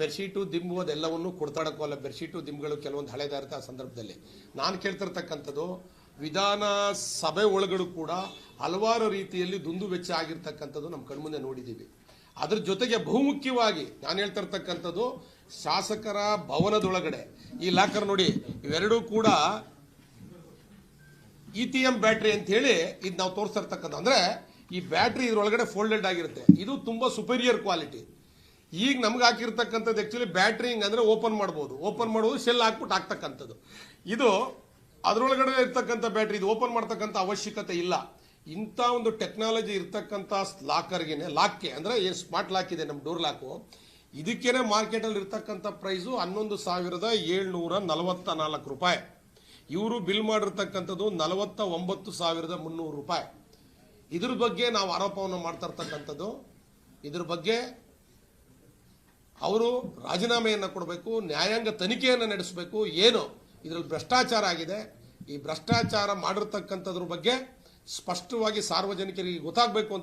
Bedsheet, ದಿಂಬು ಅದೆಲ್ಲವನ್ನು ಕೊಡ್ತಾಡಕ್ಕಲ್ಲ bedsheet, ದಿಂಬುಗಳು ಕೆಲವೊಂದು ಹಳೆದಾರದ ಸಂದರ್ಭದಲ್ಲಿ. ನಾನು ಕೇಳ್ತಿರ್ತಕ್ಕಂಥದ್ದು ವಿಧಾನ ಸಭೆ ಒಳಗಡೆ ಕೂಡ ಹಲವಾರು ರೀತಿಯಲ್ಲಿ ದುಂದು ವೆಚ್ಚ ಆಗಿರ್ತಕ್ಕಂಥದ್ದು ನಮ್ಮ ಕಣ್ಮುಂದೆ ನೋಡಿದ್ದೀವಿ ಅದ್ರ ಜೊತೆಗೆ ಬಹುಮುಖ್ಯವಾಗಿ ನಾನು ಹೇಳ್ತಿರ್ತಕ್ಕಂಥದ್ದು, ಶಾಸಕರ ಭವನದೊಳಗಡೆ. ಈ ಲಾಕರ್ ನೋಡಿ, ಇವೆರಡೂ ಕೂಡ ಇ ಟಿ ಎಂ ಬ್ಯಾಟ್ರಿ ಅಂತ ಹೇಳಿ ಇದು ನಾವು ತೋರಿಸ್ತಿರ್ತಕ್ಕಂಥ ಅಂದ್ರೆ, ಈ ಬ್ಯಾಟ್ರಿ ಇದ್ರೊಳಗಡೆ ಫೋಲ್ಡೆಡ್ ಆಗಿರುತ್ತೆ. ಇದು ತುಂಬಾ ಸುಪೀರಿಯರ್ ಕ್ವಾಲಿಟಿ ಈಗ ನಮ್ಗೆ ಹಾಕಿರ್ತಕ್ಕಂಥದ್ದು ಆ್ಯಕ್ಚುಲಿ ಬ್ಯಾಟ್ರಿ ಅಂದರೆ ಓಪನ್ ಮಾಡ್ಬೋದು. ಓಪನ್ ಮಾಡೋದು ಶೆಲ್ ಹಾಕ್ಬಿಟ್ಟು ಹಾಕ್ತಕ್ಕಂಥದ್ದು. ಇದು ಅದರೊಳಗಡೆ ಇರ್ತಕ್ಕಂಥ ಬ್ಯಾಟ್ರಿ ಇದು ಓಪನ್ ಮಾಡ್ತಕ್ಕಂಥ ಅವಶ್ಯಕತೆ ಇಲ್ಲ. ಇಂಥ ಒಂದು ಟೆಕ್ನಾಲಜಿ ಇರ್ತಕ್ಕಂಥ ಲಾಕರ್ಗೆನೆ ಲಾಕ್ಗೆ ಅಂದರೆ ಏನು ಸ್ಮಾರ್ಟ್ ಲಾಕ್ ಇದೆ ನಮ್ಮ ಡೋರ್ ಲಾಕು ಇದಕ್ಕೇನೆ ಮಾರ್ಕೆಟಲ್ಲಿ ಇರ್ತಕ್ಕಂಥ ಪ್ರೈಸು ಹನ್ನೊಂದು ಸಾವಿರದ ಏಳ್ನೂರ ನಲವತ್ತ ನಾಲ್ಕು ರೂಪಾಯಿ. ಇವರು ಬಿಲ್ ಮಾಡಿರ್ತಕ್ಕಂಥದ್ದು ನಲವತ್ತ ಒಂಬತ್ತು ಸಾವಿರದ ಮುನ್ನೂರು ರೂಪಾಯಿ. ಇದ್ರ ಬಗ್ಗೆ ನಾವು ಆರೋಪವನ್ನು ಮಾಡ್ತಾ ಇರ್ತಕ್ಕಂಥದ್ದು. ಇದ್ರ ಬಗ್ಗೆ ಅವರು ರಾಜೀನಾಮೆಯನ್ನು ಕೊಡಬೇಕು, ನ್ಯಾಯಾಂಗ ತನಿಖೆಯನ್ನು ನಡೆಸಬೇಕು, ಏನು? ಇದರಲ್ಲಿ ಭ್ರಷ್ಟಾಚಾರ ಆಗಿದೆ. ಈ ಭ್ರಷ್ಟಾಚಾರ ಮಾಡಿರ್ತಕ್ಕಂಥದ್ರ ಬಗ್ಗೆ ಸ್ಪಷ್ಟವಾಗಿ ಸಾರ್ವಜನಿಕರಿಗೆ ಗೊತ್ತಾಗಬೇಕು ಅಂತ